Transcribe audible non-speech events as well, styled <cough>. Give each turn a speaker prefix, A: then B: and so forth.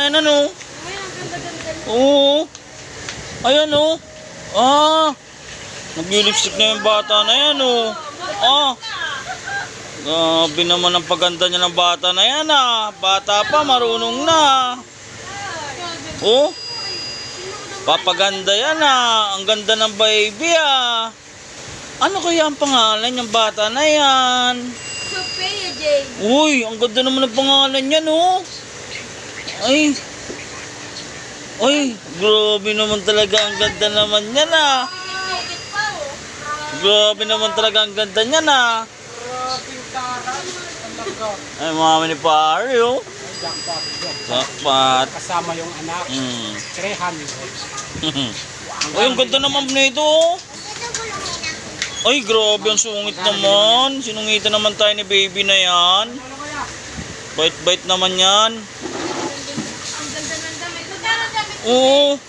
A: na yan, ano?
B: Ay, ang ganda-ganda niya.
A: Oo. Ayan, oh. Ah. Nag-lipstick na yung bata na yan, oh. Ah. Grabe naman ang paganda niya ng bata na yan, ah. Bata pa, marunong na. Oh. Papaganda yan, ah. Ang ganda ng baby, ah. Ano kaya ang pangalan ng bata na yan?
B: Sophia Jane.
A: Uy, ang ganda naman ng pangalan niya, no? Ay. Ay, grabe naman talaga. Ang ganda naman niya na. Grabe naman talaga ang ganda niya na. Ay, mami ni pare, oh.
C: Jackpot. jackpot. Kasama yung anak.
A: Hmm.
C: 300. <laughs>
A: Ay, ang ganda naman nito, oh. Ay, grabe ang sungit naman. Sinungitan naman tayo ni baby na yan. Bait-bait naman yan.
B: Ang